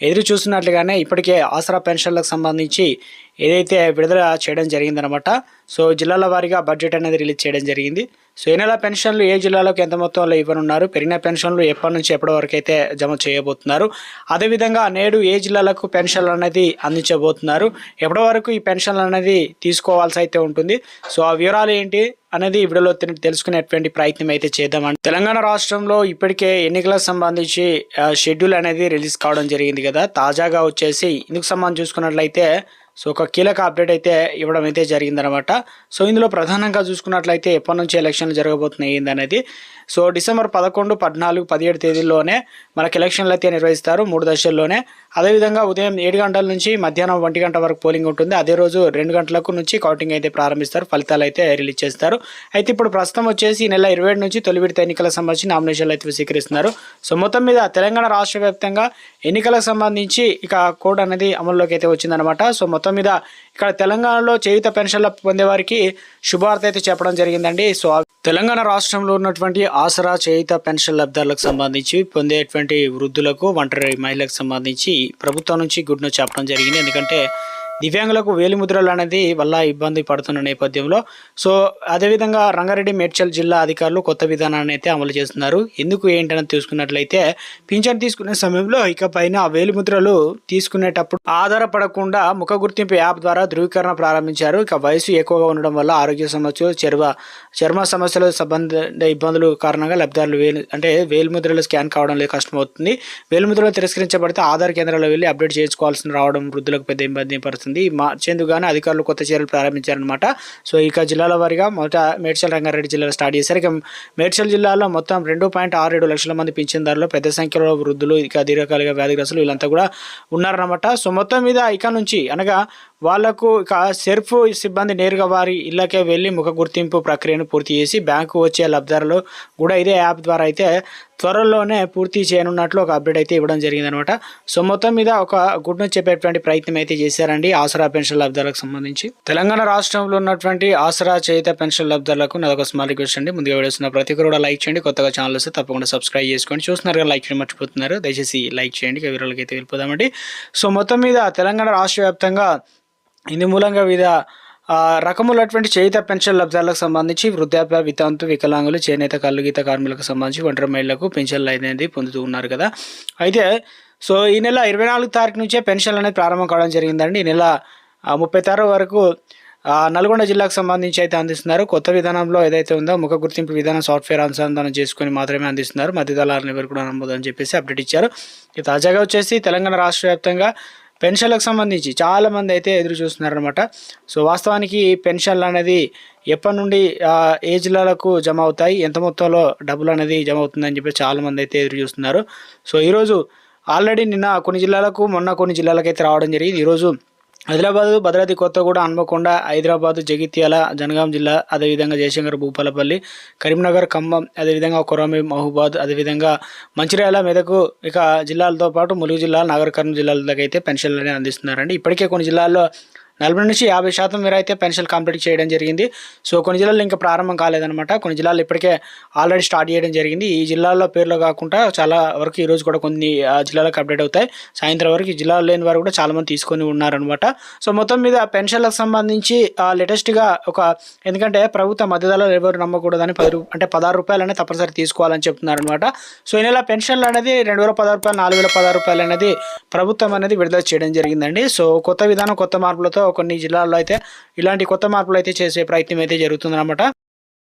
ఎదురు చూస్తున్నట్లుగానే ఇప్పటికే ఆసరా పెన్షన్లకు సంబంధించి ఏదైతే విడుదల చేయడం జరిగిందనమాట సో జిల్లాల వారీగా బడ్జెట్ అనేది రిలీజ్ చేయడం జరిగింది. సో ఈ నెల పెన్షన్లు ఏ జిల్లాలకు ఎంత మొత్తంలో ఇవ్వనున్నారు? పెరిగిన పెన్షన్లు ఎప్పటి నుంచి ఎప్పటి వరకు అయితే జమ చేయబోతున్నారు? అదేవిధంగా నేడు ఏ జిల్లాలకు పెన్షన్లు అనేది అందించబోతున్నారు? ఎప్పటి వరకు ఈ పెన్షన్లు అనేది తీసుకోవాల్సి అయితే ఉంటుంది? సో ఆ వివరాలు ఏంటి? అనేది వీడియోలో తెలుసుకునేటువంటి ప్రయత్నం అయితే చేద్దామండి. తెలంగాణ రాష్ట్రంలో ఇప్పటికే ఎన్నికలకు సంబంధించి షెడ్యూల్ అనేది రిలీజ్ కావడం జరిగింది కదా. తాజాగా వచ్చేసి ఇందుకు సంబంధించి చూసుకున్నట్లయితే సో ఒక కీలక అప్డేట్ అయితే ఇవ్వడం అయితే జరిగిందనమాట సో ఇందులో ప్రధానంగా చూసుకున్నట్లయితే ఎప్పటి నుంచి ఎలక్షన్లు జరగబోతున్నాయి ఏందనేది. సో డిసెంబర్ పదకొండు పద్నాలుగు పదిహేడు తేదీల్లోనే మనకు ఎలక్షన్లు అయితే నిర్వహిస్తారు మూడు దశల్లోనే. అదేవిధంగా ఉదయం ఏడు గంటల నుంచి మధ్యాహ్నం ఒంటి గంట వరకు పోలింగ్ ఉంటుంది. అదే రోజు రెండు గంటలకు నుంచి కౌంటింగ్ అయితే ప్రారంభిస్తారు. ఫలితాలు అయితే రిలీజ్ చేస్తారు. అయితే ఇప్పుడు ప్రస్తుతం వచ్చేసి ఈ నెల ఇరవై నుంచి తొలి విడత ఎన్నికలకు సంబంధించి నామినేషన్లు అయితే స్వీకరిస్తున్నారు. సో మొత్తం మీద తెలంగాణ రాష్ట్ర వ్యాప్తంగా ఎన్నికలకు సంబంధించి ఇక కోడ్ అనేది అమల్లోకి అయితే వచ్చిందనమాట సో మొత్తం మీద ఇక్కడ తెలంగాణలో చేయుత పెన్షన్ల పొందేవారికి శుభార్త అయితే చెప్పడం జరిగిందండి. సో తెలంగాణ రాష్ట్రంలో ఉన్నటువంటి ఆసరా చేయుత పెన్షన్ లబ్ధారులకు సంబంధించి పొందేటువంటి వృద్ధులకు ఒంటరి మహిళలకు సంబంధించి ప్రభుత్వం నుంచి గుడ్ న్యూస్ చెప్పడం జరిగింది. ఎందుకంటే దివ్యాంగులకు వేలిముద్రలు అనేది వల్ల ఇబ్బంది పడుతున్న నేపథ్యంలో. సో అదేవిధంగా రంగారెడ్డి మేడ్చల్ జిల్లా అధికారులు కొత్త విధానాన్ని అయితే అమలు చేస్తున్నారు. ఎందుకు ఏంటని చూసుకున్నట్లయితే పింఛన్ తీసుకునే సమయంలో ఇక పైన వేలిముద్రలు తీసుకునేటప్పుడు ఆధారపడకుండా ముఖ గుర్తింపు యాప్ ద్వారా ధృవీకరణ ప్రారంభించారు. ఇక వయసు ఎక్కువగా ఉండడం వల్ల ఆరోగ్య సమస్యలు చర్మ చర్మ సమస్యల సంబంధ ఇబ్బందులు కారణంగా లబ్ధిదారులు వేలు అంటే వేలిముద్రలు స్కాన్ కావడం లేదు కష్టమవుతుంది. వేలిముద్రలు తిరస్కరించబడితే ఆధార్ కేంద్రాల్లో వెళ్ళి అప్డేట్ చేసుకోవాల్సిన రావడం వృద్ధులకు పెద్ద ఇబ్బంది పడుతుంది. మార్చేందుకుగానే అధికారులు కొత్త చర్యలు ప్రారంభించారనమాట సో ఇక జిల్లాల వారీగా మొదట మేడ్చల్ రంగారెడ్డి జిల్లాలో స్టార్ట్ చేశారు. ఇక మేడ్చల్ జిల్లాలో మొత్తం రెండు పాయింట్ ఆరు ఏడు లక్షల మంది పింఛన్దారులు పెద్ద సంఖ్యలో వృద్ధులు ఇక దీర్ఘకాలిక వ్యాధిగ్రస్తులు వీళ్ళంతా కూడా ఉన్నారన్నమాట. సో మొత్తం మీద ఇక నుంచి అనగా వాళ్ళకు ఇక సెర్ఫ్ సిబ్బంది నేరుగా వారి ఇళ్ళకే వెళ్ళి ముఖ గుర్తింపు ప్రక్రియను పూర్తి చేసి బ్యాంకు వచ్చే లబ్ధారులు కూడా ఇదే యాప్ ద్వారా అయితే త్వరలోనే పూర్తి చేయనున్నట్లు ఒక అప్డేట్ అయితే ఇవ్వడం జరిగిందనమాట. సో మొత్తం మీద ఒక గుడ్ న్యూస్ చెప్పేటువంటి ప్రయత్నం అయితే చేశారండి ఆసరా పెన్షన్ లబ్ధాలకు సంబంధించి. తెలంగాణ రాష్ట్రంలో ఉన్నటువంటి ఆసరా చేత పెన్షన్ లబ్ధాలకు నాదొక స్మాల్ రిక్వెస్ట్ అండి. ముందుగా వేస్తున్న ప్రతి ఒక్కరు కూడా లైక్ చేయండి. కొత్తగా ఛానల్ వస్తే తప్పకుండా సబ్స్క్రైబ్ చేసుకోండి. చూస్తున్నారు లైక్ చేయడం మర్చిపోతున్నారు. దయచేసి లైక్ చేయండి. ఇక వివరాలకి అయితే వెళ్ళిపోదామండి. సో మొత్తం మీద తెలంగాణ రాష్ట్ర వ్యాప్తంగా ఇందు మూలంగా వివిధ రకములటువంటి చేయిత పెన్షన్ లబ్ధాలకు సంబంధించి వృద్ధాప్య వితంతు వికలాంగులు చేనేత కల్లుగీత కార్మికులకు సంబంధించి ఒంటరి మహిళలకు పెన్షన్లు అనేది పొందుతూ ఉన్నారు కదా. అయితే సో ఈ నెల ఇరవై నాలుగు తారీఖు నుంచే పెన్షన్లు అనేది ప్రారంభం కావడం జరిగిందండి. ఈ నెల ముప్పై తారీఖు వరకు నల్గొండ జిల్లాకు సంబంధించి అయితే అందిస్తున్నారు. కొత్త విధానంలో ఏదైతే ఉందో ముఖ గుర్తింపు విధానం సాఫ్ట్వేర్ అనుసంధానం చేసుకొని మాత్రమే అందిస్తున్నారు. మధ్యదళాలను ఎవరు కూడా నమ్మదు అని చెప్పేసి అప్డేట్ ఇచ్చారు. ఇక తాజాగా వచ్చేసి తెలంగాణ రాష్ట్ర వ్యాప్తంగా పెన్షన్లకు సంబంధించి చాలా మంది అయితే ఎదురు చూస్తున్నారనమాట సో వాస్తవానికి పెన్షన్లు అనేది ఎప్పటి నుండి ఏజ్లకు ఏ జిల్లాలకు జమ అవుతాయి ఎంత మొత్తంలో డబ్బులు అనేది జమ అవుతుందని చెప్పి చాలా మంది అయితే ఎదురు చూస్తున్నారు. సో ఈరోజు ఆల్రెడీ నిన్న కొన్ని జిల్లాలకు మొన్న కొన్ని జిల్లాలకు అయితే రావడం జరిగింది. ఈరోజు ఆదిలాబాద్ భద్రాద్రి కొత్తగూడ హన్మకొండ హైదరాబాద్ జగిత్యాల జనగాం జిల్లా అదేవిధంగా జయశంకర్ భూపాలపల్లి కరీంనగర్ ఖమ్మం అదేవిధంగా కొరమి మహబూబాద్ అదేవిధంగా మంచిర్యాల మెదకు ఇక జిల్లాలతో పాటు ములుగు జిల్లా నాగర్ కర్నూలు జిల్లాలకి అయితే పెన్షన్లు అనేవి అందిస్తున్నారండి. ఇప్పటికే కొన్ని జిల్లాల్లో నలభై నుంచి యాభై శాతం మేర అయితే పెన్షన్ కంప్లీట్ చేయడం జరిగింది. సో కొన్ని జిల్లాలు ఇంకా ప్రారంభం కాలేదన్నమాట. కొన్ని జిల్లాలు ఇప్పటికే ఆల్రెడీ స్టార్ట్ చేయడం జరిగింది. ఈ జిల్లాల్లో పేర్లు కాకుండా చాలా వరకు ఈరోజు కూడా కొన్ని ఆ, జిల్లాలకు అప్డేట్ అవుతాయి. సాయంత్రం వరకు ఈ జిల్లాలో లేని వారు కూడా చాలామంది తీసుకొని ఉన్నారనమాట సో మొత్తం మీద పెన్షన్లకు సంబంధించి లేటెస్ట్గా ఒక ఎందుకంటే ప్రభుత్వ మద్దతులో ఎవరు నమ్మకూడదని పది రూ అంటే పదహారు రూపాయలు అనేది తప్పనిసరి తీసుకోవాలని చెప్తున్నారనమాట సో ఈ నెల పెన్షన్లు అనేది రెండు వేల పదహారు రూపాయలు నాలుగు వేల పదహారు రూపాయలు అనేది ప్రభుత్వం అనేది విడుదల చేయడం జరిగిందండి. సో కొత్త విధానం కొత్త మార్పులతో కొన్ని జిల్లాల్లో అయితే ఇలాంటి కొత్త మార్పులు అయితే చేసే ప్రయత్నం అయితే జరుగుతుందన్నమాట.